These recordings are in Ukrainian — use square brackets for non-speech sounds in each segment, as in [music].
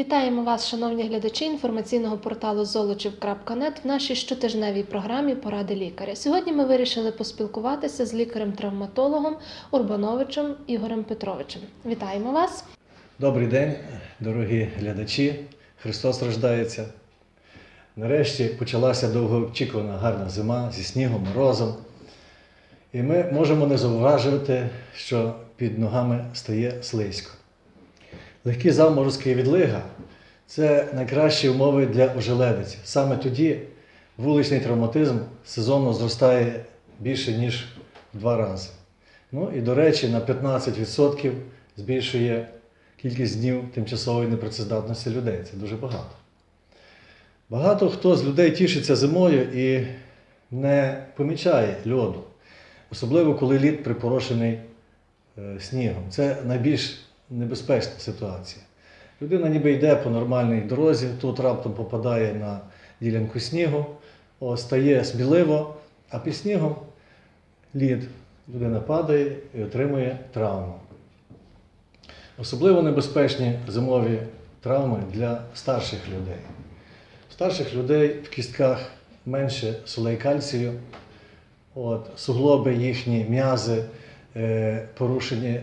Вітаємо вас, шановні глядачі інформаційного порталу золочів.нет в нашій щотижневій програмі Поради лікаря. Сьогодні ми вирішили поспілкуватися з лікарем-травматологом Урбановичем Ігорем Петровичем. Вітаємо вас! Добрий день, дорогі глядачі. Христос рождається. Нарешті почалася довгоочікувана гарна зима зі снігом, морозом. І ми можемо не зауважувати, що під ногами стає слизько. Легкі заморозки і відлига це найкращі умови для ожеледиці. Саме тоді вуличний травматизм сезонно зростає більше, ніж в два рази. Ну і, до речі, на 15% збільшує кількість днів тимчасової непрацездатності людей. Це дуже багато. Багато хто з людей тішиться зимою і не помічає льоду, особливо коли лід припорошений е, снігом. Це найбільш небезпечна ситуація. Людина ніби йде по нормальній дорозі, тут раптом попадає на ділянку снігу, стає сміливо, а під снігом лід людина падає і отримує травму. Особливо небезпечні зимові травми для старших людей. У старших людей в кістках менше солей кальцію, от, суглоби їхні, м'язи, е, порушені,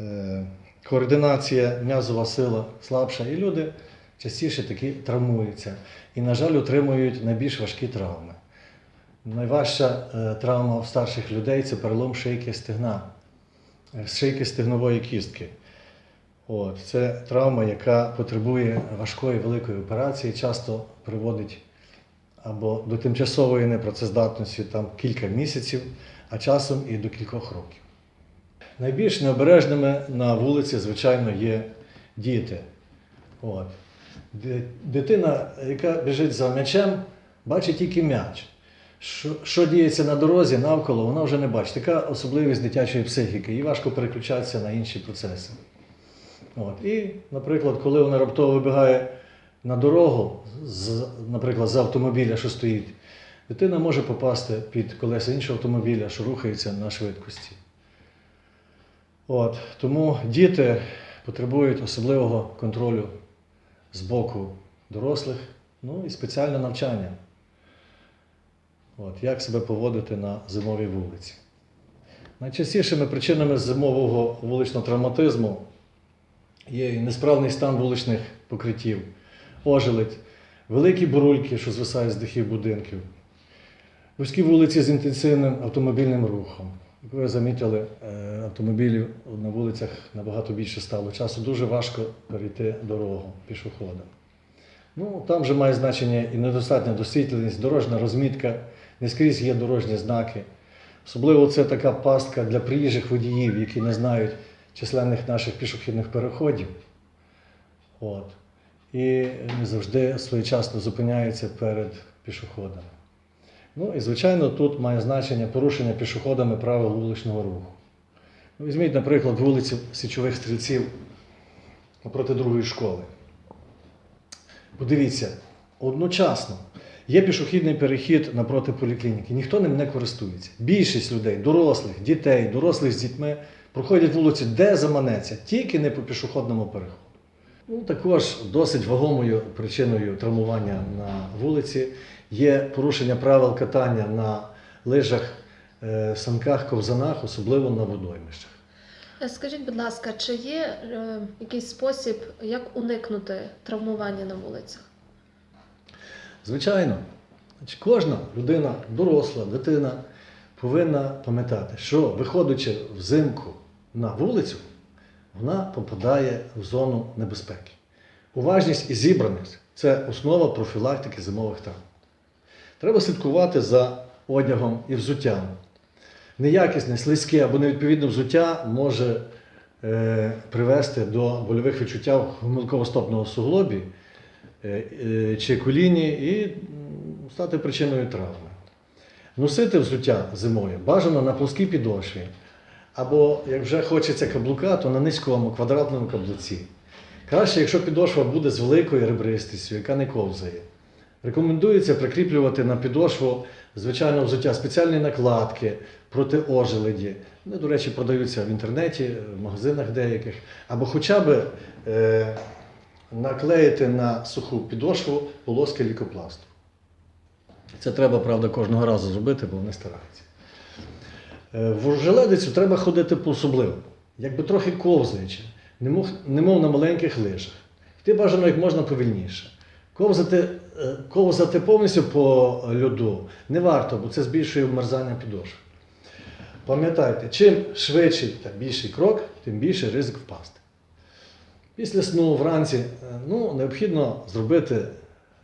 е, координація, м'язова сила слабша, і люди частіше такі травмуються. І, на жаль, отримують найбільш важкі травми. Найважча е, травма в старших людей це перелом шийки стегна, е, шийки стегнової кістки. От, це травма, яка потребує важкої великої операції, часто приводить або до тимчасової непрацездатності там, кілька місяців, а часом і до кількох років. Найбільш необережними на вулиці, звичайно, є діти. От. Дитина, яка біжить за м'ячем, бачить тільки м'яч. Що, що діється на дорозі навколо, вона вже не бачить. Така особливість дитячої психіки, їй важко переключатися на інші процеси. От. І, наприклад, коли вона раптово вибігає на дорогу, з, наприклад, з автомобіля, що стоїть, дитина може попасти під колеса іншого автомобіля, що рухається на швидкості. От. Тому діти потребують особливого контролю з боку дорослих, ну і спеціальне навчання. От. Як себе поводити на зимовій вулиці. Найчастішими причинами зимового вуличного травматизму є несправний стан вуличних покриттів, ожеледь, великі бурульки, що звисають з дахів будинків, вузькі вулиці з інтенсивним автомобільним рухом. Як ви замітили, е, автомобілів на вулицях набагато більше стало часу. Дуже важко перейти дорогу пішоходам. Ну, там вже має значення і недостатня досвідченість, дорожня розмітка, не скрізь є дорожні знаки. Особливо це така пастка для приїжджих водіїв, які не знають численних наших пішохідних переходів. От. І не завжди своєчасно зупиняються перед пішоходами. Ну і, звичайно, тут має значення порушення пішоходами правил вуличного руху. Ну, візьміть, наприклад, вулицю Січових стрільців напроти другої школи. Подивіться, одночасно є пішохідний перехід напроти поліклініки, ніхто ним не користується. Більшість людей, дорослих, дітей, дорослих з дітьми проходять вулицю, де заманеться, тільки не по пішохідному переходу. Ну, також досить вагомою причиною травмування на вулиці є порушення правил катання на лижах, е, санках, ковзанах, особливо на водоймищах. Е, Скажіть, будь ласка, чи є е, якийсь спосіб, як уникнути травмування на вулицях? Звичайно, кожна людина, доросла, дитина повинна пам'ятати, що виходячи взимку на вулицю, вона попадає в зону небезпеки. Уважність і зібраність це основа профілактики зимових травм. Треба слідкувати за одягом і взуттям. Неякісне, слизьке або невідповідне взуття може е, привести до больових відчуттів гомілково-стопного суглобі е, е, чи коліні і стати причиною травми. Носити взуття зимою бажано на плоскій підошві, або, як вже хочеться каблука, то на низькому квадратному каблуці. Краще, якщо підошва буде з великою ребристістю, яка не ковзає. Рекомендується прикріплювати на підошву звичайно взуття спеціальні накладки проти ожеледі. Вони, до речі, продаються в інтернеті, в магазинах деяких, або хоча б е, наклеїти на суху підошву полоски лікопласту. Це треба, правда, кожного разу зробити, бо вони стараються. Е, В ожеледицю треба ходити по-особливому, якби трохи ковзаючи, немов, на маленьких лижах. Йти бажано як можна повільніше. Ковзати, ковзати повністю по льоду не варто, бо це збільшує вмерзання підошви. Пам'ятайте, чим швидший та більший крок, тим більший ризик впасти. Після сну вранці е, ну, необхідно зробити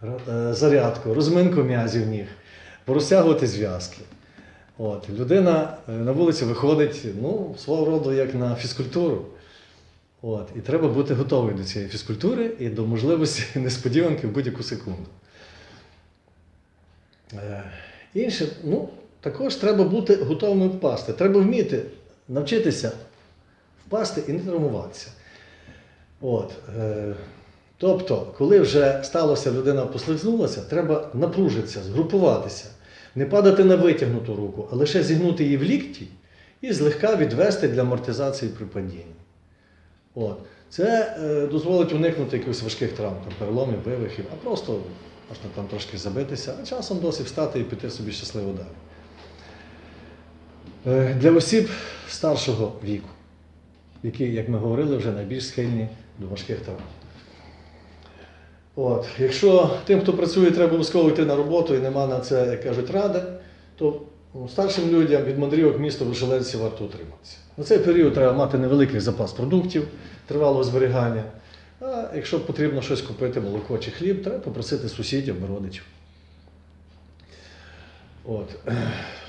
е, зарядку, розминку м'язів ніг, порозтягувати зв'язки. От, людина е, на вулицю виходить ну, свого роду як на фізкультуру. От, і треба бути готовий до цієї фізкультури і до можливості [laughs] несподіванки в будь-яку секунду. Е, Інше, ну, також треба бути готовим впасти. Треба вміти навчитися впасти і не травмуватися. От, е, тобто, коли вже сталося, людина послизнулася, треба напружитися, згрупуватися, не падати на витягнуту руку, а лише зігнути її в лікті і злегка відвести для амортизації при падінні. От. Це е, дозволить уникнути якихось важких травм, переломів, вивихів, а просто можна там трошки забитися, а часом досить встати і піти собі щасливо далі. Е, для осіб старшого віку, які, як ми говорили, вже найбільш схильні до важких травм. От. Якщо тим, хто працює, треба обов'язково йти на роботу і нема на це, як кажуть, ради, то ну, старшим людям від мандрівок міста Вишелеці варто утриматися. На цей період треба мати невеликий запас продуктів, тривалого зберігання. А якщо потрібно щось купити, молоко чи хліб, треба попросити сусідів родичів. От.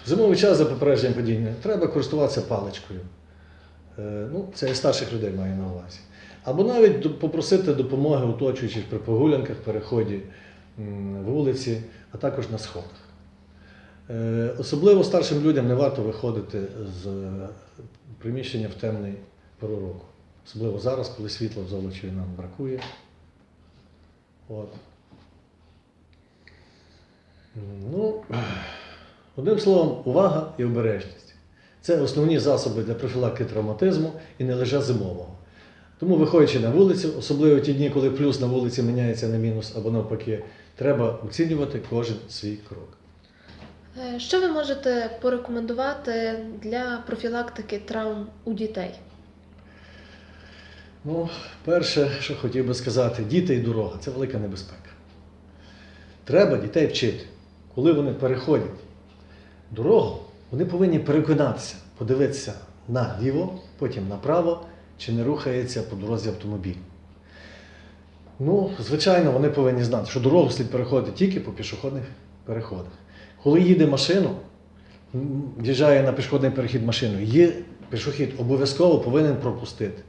В зимовий час за попередженням падіння треба користуватися паличкою. Е, Ну, це і старших людей маю на увазі. Або навіть попросити допомоги оточуючих при прогулянках, переході вулиці, а також на сходах. Е, Особливо старшим людям не варто виходити з е, приміщення в темний пору року. Особливо зараз, коли світла в Золочеві нам бракує. От. Ну, одним словом, увага і обережність. Це основні засоби для профілактики травматизму і не лише зимового. Тому, виходячи на вулицю, особливо ті дні, коли плюс на вулиці міняється на мінус або навпаки, треба оцінювати кожен свій крок. Е, Що ви можете порекомендувати для профілактики травм у дітей? Ну, перше, що хотів би сказати, діти і дорога це велика небезпека. Треба дітей вчити. Коли вони переходять дорогу, вони повинні переконатися, подивитися наліво, потім направо, чи не рухається по дорозі автомобіль. Ну, звичайно, вони повинні знати, що дорогу слід переходити тільки по пішохідних переходах. Коли їде машину, в'їжджає на пішохідний перехід машиною, її пішохід обов'язково повинен пропустити.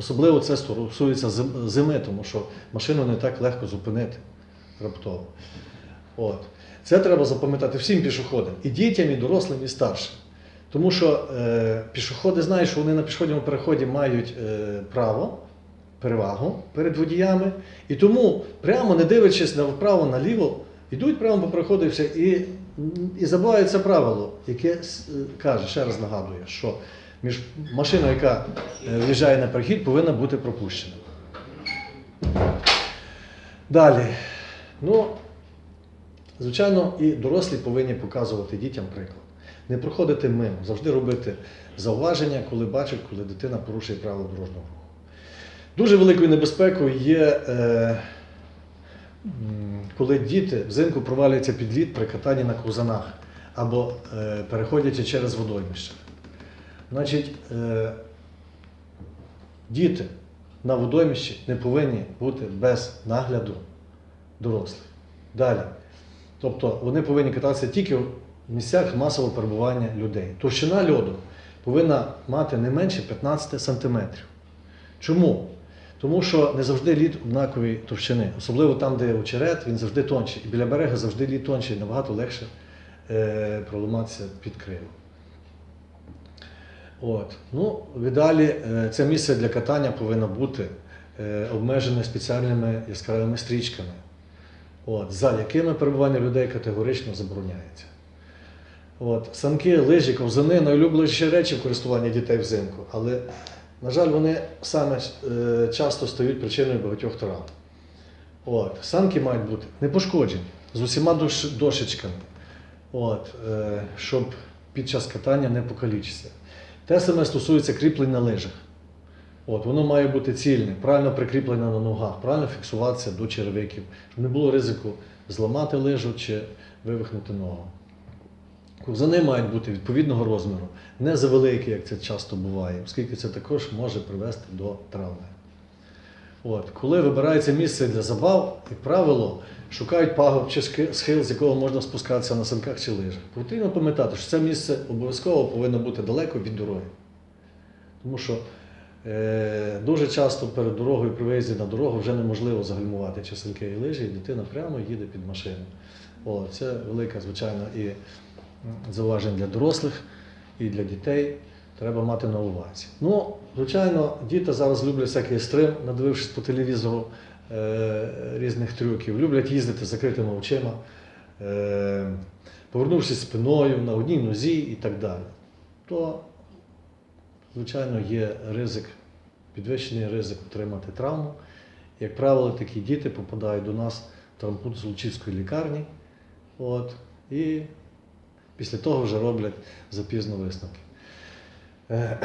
Особливо це стосується зими, тому що машину не так легко зупинити раптово. От. Це треба запам'ятати всім пішоходам, і дітям, і дорослим, і старшим. Тому що е, пішоходи знають, що вони на пішохідному переході мають е, право, перевагу перед водіями, і тому, прямо не дивлячись на вправо, наліво, йдуть прямо по переходу і все, і, забувають це правило, яке е, каже, ще раз нагадує, що між машиною, яка е, в'їжджає на перехід, повинна бути пропущена. Далі. Ну, звичайно, і дорослі повинні показувати дітям приклад. Не проходити мимо, завжди робити зауваження, коли бачать, коли дитина порушує правила дорожнього руху. Дуже великою небезпекою є, е, коли діти взимку провалюються під лід при катанні на ковзанах або е, переходячи через водоймище. Значить, е, діти на водоймищі не повинні бути без нагляду дорослих. Далі. Тобто вони повинні кататися тільки в місцях масового перебування людей. Товщина льоду повинна мати не менше 15 см. Чому? Тому що не завжди лід однакової товщини, особливо там, де очерет, він завжди тонший. І біля берега завжди лід тонший, набагато легше е, проламатися під крило. От. Ну, віддалі е, це місце для катання повинно бути е, обмежене спеціальними яскравими стрічками, от, за якими перебування людей категорично забороняється. От, санки, лижі, ковзани найулюбленіші речі в користуванні дітей взимку, але, на жаль, вони саме е, часто стають причиною багатьох травм. От. Санки мають бути не пошкоджені, з усіма дошечками, От. Щоб під час катання не покалічитися. Те саме стосується кріплень на лижах. От, воно має бути цільне, правильно прикріплене на ногах, правильно фіксуватися до черевиків, щоб не було ризику зламати лижу чи вивихнути ногу. Ковзани мають бути відповідного розміру, не завеликі, як це часто буває, оскільки це також може привести до травми. От, коли вибирається місце для забав, як правило, шукають пагорб чи схил, з якого можна спускатися на санках чи лижах. Потрібно пам'ятати, що це місце обов'язково повинно бути далеко від дороги. Тому що е, дуже часто перед дорогою при виїзді на дорогу вже неможливо загальмувати чи санки і лижі, і дитина прямо їде під машину. О, це велика, звичайно, і зауваження для дорослих, і для дітей. Треба мати на увазі. Ну, звичайно, діти зараз люблять всякий стрим, надивившись по телевізору е, різних трюків, люблять їздити закритими очима, е, повернувшись спиною на одній нозі і так далі. То, звичайно, є ризик, підвищений ризик отримати травму. Як правило, такі діти попадають до нас в травмпункт Золочівської лікарні. От, і після того вже роблять запізно висновки. Е,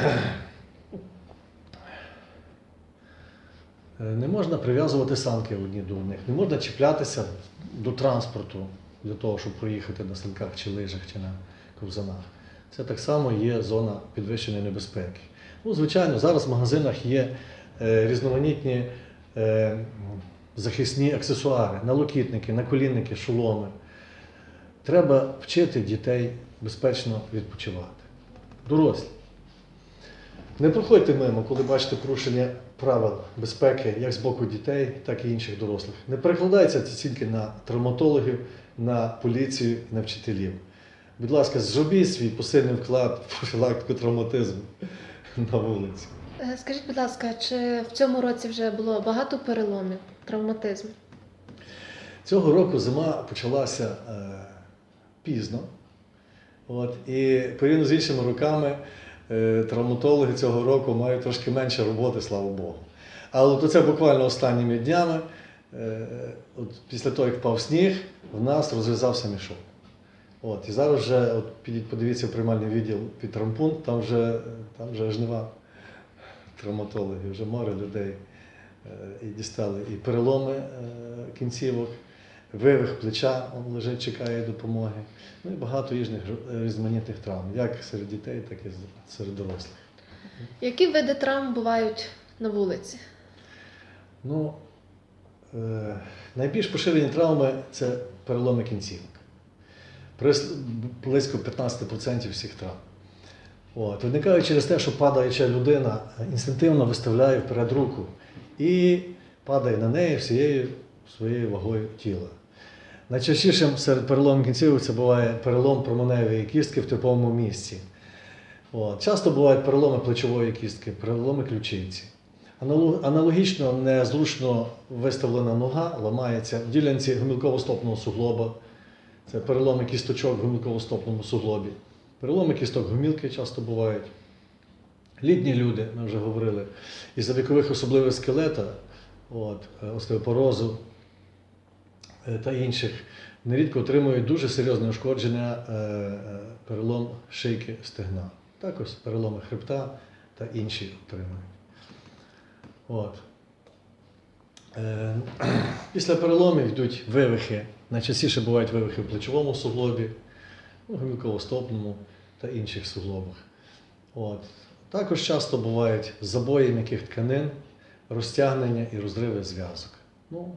Не можна прив'язувати санки одні до одних, не можна чіплятися до транспорту для того, щоб проїхати на санках чи лижах, чи на ковзанах. Це так само є зона підвищеної небезпеки. Ну, звичайно, зараз в магазинах є е, різноманітні е, захисні аксесуари, налокітники, наколінники, шоломи. Треба вчити дітей безпечно відпочивати. Дорослі. Не проходьте мимо, коли бачите порушення правил безпеки як з боку дітей, так і інших дорослих. Не перекладається це тільки на травматологів, на поліцію на вчителів. Будь ласка, зробіть свій посильний вклад в профілактику травматизму на вулиці. Е, Скажіть, будь ласка, чи в цьому році вже було багато переломів, травматизму? Цього року зима почалася е, пізно. От, і порівняно з іншими роками травматологи цього року мають трошки менше роботи, слава Богу. Але то це буквально останніми днями, е, от після того, як впав сніг, в нас розв'язався мішок. От, і зараз вже от, підіть, подивіться в приймальний відділ під травмпункт, там вже, там вже жнива травматологів, вже море людей е, і дістали і переломи е, кінцівок, вивих плеча лежить, чекає допомоги. Ну і багато різних е, різноманітних травм, як серед дітей, так і серед дорослих. Які види травм бувають на вулиці? Ну, е, найбільш поширені травми це переломи кінцівок. Близько 15% всіх травм. От. Виникають через те, що падаюча людина інстинктивно виставляє вперед руку і падає на неї всією своєю вагою тіла. Найчастішим серед переломів кінцівок це буває перелом променевої кістки в типовому місці. От. Часто бувають переломи плечової кістки, переломи ключиці. Аналогічно незручно виставлена нога ламається в ділянці гомілково-стопного суглоба. Це переломи кісточок в гомілково-стопному суглобі. Переломи кісток гомілки часто бувають. Літні люди, ми вже говорили, із-за вікових особливостей скелета, от, е, остеопорозу та інших, нерідко отримують дуже серйозне ушкодження е, е, перелом шийки стегна. Також переломи хребта та інші отримують. От. Е, [clears throat] Після переломів йдуть вивихи. Найчастіше бувають вивихи в плечовому суглобі, ну, гомілково-стопному та інших суглобах. От. Також часто бувають забої м'яких тканин, розтягнення і розриви зв'язок. Ну,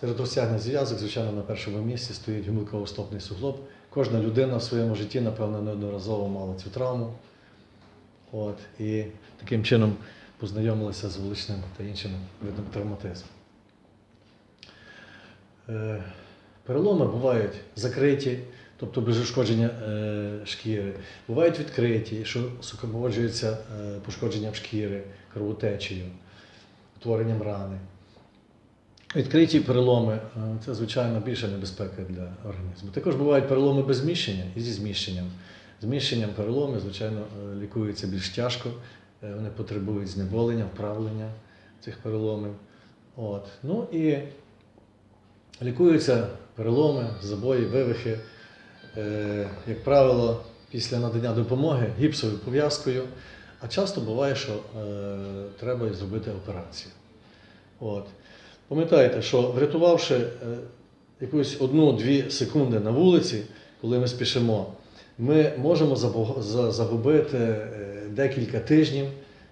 серед розтягнень зв'язок, звичайно, на першому місці стоїть гомілково-стопний суглоб. Кожна людина в своєму житті, напевно, неодноразово мала цю травму. От. І таким чином познайомилися з вуличним та іншим видом травматизму. Е, Переломи бувають закриті, тобто без ушкодження е, шкіри. Бувають відкриті, що супроводжується е, пошкодженням шкіри, кровотечею, утворенням рани. Відкриті переломи е, це, звичайно, більша небезпека для організму. Також бувають переломи без зміщення і зі зміщенням. Зміщенням переломи, звичайно, е, лікуються більш тяжко, е, вони потребують знеболення, вправлення цих переломів. От. Ну і Лікуються переломи, забої, вивихи, як правило, після надання допомоги гіпсовою пов'язкою, а часто буває, що треба зробити операцію. От. Пам'ятайте, що врятувавши е, якусь одну-дві секунди на вулиці, коли ми спішимо, ми можемо загубити е, декілька тижнів,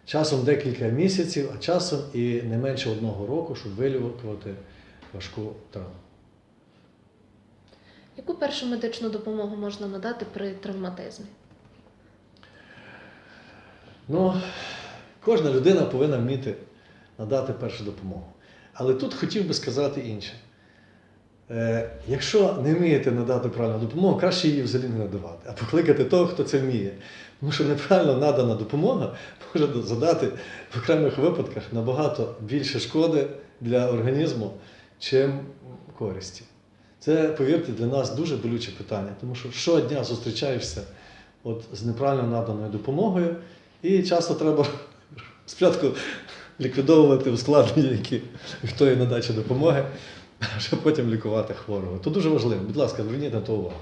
часом декілька місяців, а часом і не менше одного року, щоб вилікувати важку травму. Яку першу медичну допомогу можна надати при травматизмі? Ну, кожна людина повинна вміти надати першу допомогу. Але тут хотів би сказати інше. Е, якщо не вмієте надати правильну допомогу, краще її взагалі не надавати, а покликати того, хто це вміє. Тому що неправильно надана допомога може задати в окремих випадках набагато більше шкоди для організму, чим користі. Це, повірте, для нас дуже болюче питання, тому що щодня зустрічаєшся от, з неправильно наданою допомогою, і часто треба [laughs] спочатку ліквідовувати ускладнення, які в тої надачі допомоги, а вже потім лікувати хворого. То дуже важливо. Будь ласка, зверніть на то увагу.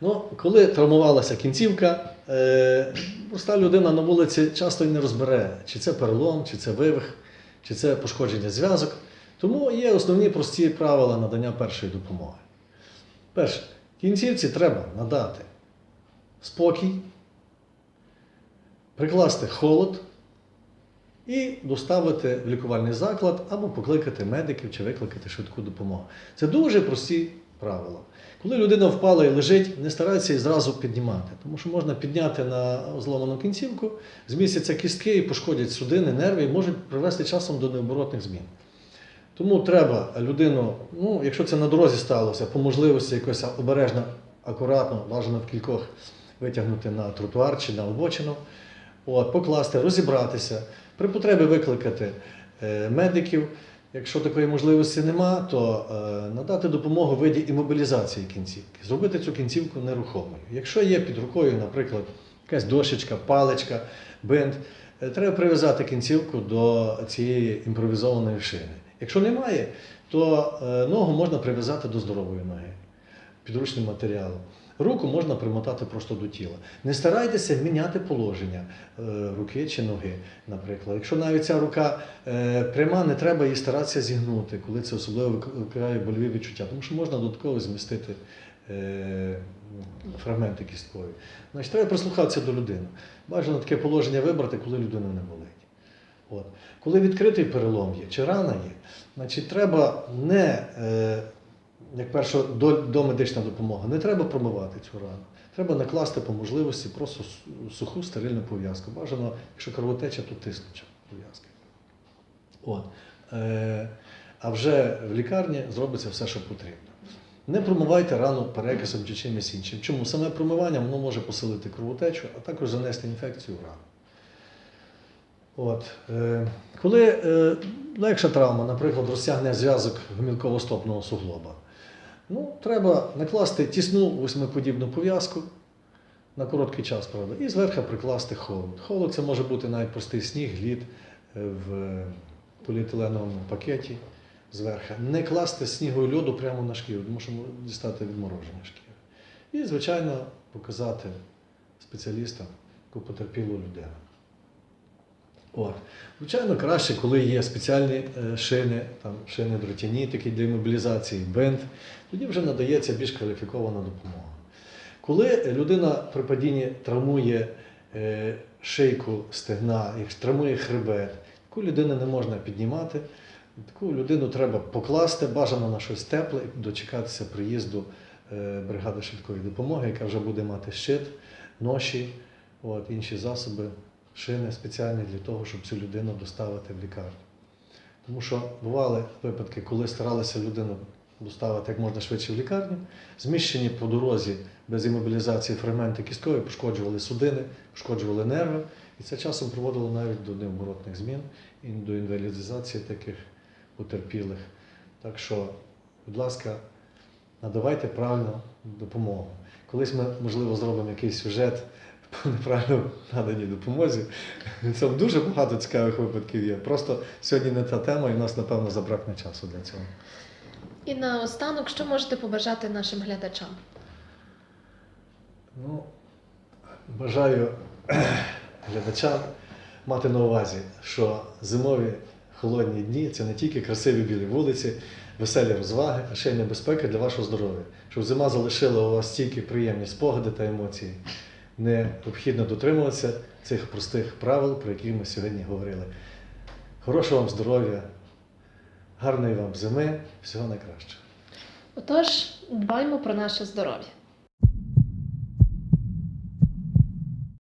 Ну, коли травмувалася кінцівка, е, проста людина на вулиці часто й не розбере, чи це перелом, чи це вивих, чи це пошкодження зв'язок. Тому є основні прості правила надання першої допомоги. Перше, кінцівці треба надати спокій, прикласти холод і доставити в лікувальний заклад або покликати медиків чи викликати швидку допомогу. Це дуже прості правила. Коли людина впала і лежить, не старайтеся її зразу піднімати, тому що можна підняти на зломану кінцівку, змістяться кістки і пошкодять судини, нерви і можуть привести часом до необоротних змін. Тому треба людину, ну, якщо це на дорозі сталося, по можливості якось обережно, акуратно, бажано в кількох витягнути на тротуар чи на обочину, от, покласти, розібратися, при потребі викликати е, медиків. Якщо такої можливості нема, то е, надати допомогу в виді імобілізації кінцівки, зробити цю кінцівку нерухомою. Якщо є під рукою, наприклад, якась дощечка, паличка, бинт, е, треба прив'язати кінцівку до цієї імпровізованої шини. Якщо немає, то ногу можна прив'язати до здорової ноги підручним матеріалом. Руку можна примотати просто до тіла. Не старайтеся міняти положення е, руки чи ноги, наприклад. Якщо навіть ця рука е, пряма, не треба її старатися зігнути, коли це особливо викликає больові відчуття, тому що можна додатково змістити е, фрагменти кісткові. Значить, треба прислухатися до людини. Бажано таке положення вибрати, коли людина не болить. От. Коли відкритий перелом є чи рана є, значить треба не, як перша до, домедична допомога, не треба промивати цю рану. Треба накласти по можливості просто суху стерильну пов'язку. Бажано, якщо кровотеча, то тиснуча пов'язка. От. Е, а вже в лікарні зробиться все, що потрібно. Не промивайте рану перекисом чи чимось іншим. Чому? Саме промивання воно може посилити кровотечу, а також занести інфекцію в рану. От. Е, коли е, легша травма, наприклад, розтягне зв'язок гомілково-стопного суглоба, ну, треба накласти тісну восьмиподібну пов'язку на короткий час, правда, і зверху прикласти холод. Холод це може бути навіть простий сніг, лід е, в поліетиленовому пакеті зверху. Не класти снігу і льоду прямо на шкіру, тому що дістати відмороження шкіри. І, звичайно, показати спеціалістам, яку потерпілу людину. От. Звичайно, краще, коли є спеціальні е, шини, там, шини дротяні, такі для мобілізації, бинт, тоді вже надається більш кваліфікована допомога. Коли людина при падінні травмує е, шийку стегна, травмує хребет, таку людину не можна піднімати, таку людину треба покласти, бажано на щось тепле, і дочекатися приїзду е, бригади швидкої допомоги, яка вже буде мати щит, ноші, от, інші засоби шини спеціальні для того, щоб цю людину доставити в лікарню. Тому що бували випадки, коли старалися людину доставити як можна швидше в лікарню, зміщені по дорозі без імобілізації фрагменти кісткові пошкоджували судини, пошкоджували нерви, і це часом приводило навіть до необоротних змін і до інвалідизації таких потерпілих. Так що, будь ласка, надавайте правильну допомогу. Колись ми, можливо, зробимо якийсь сюжет [laughs] неправильно наданій допомозі. Це дуже багато цікавих випадків є. Просто сьогодні не та тема, і в нас, напевно, забракне часу для цього. І наостанок, що можете побажати нашим глядачам? Ну, бажаю [clears throat] глядачам мати на увазі, що зимові холодні дні це не тільки красиві білі вулиці, веселі розваги, а ще й небезпека для вашого здоров'я. Щоб зима залишила у вас тільки приємні спогади та емоції. Необхідно дотримуватися цих простих правил, про які ми сьогодні говорили. Хорошого вам здоров'я, гарної вам зими, всього найкращого. Отож, дбаймо про наше здоров'я.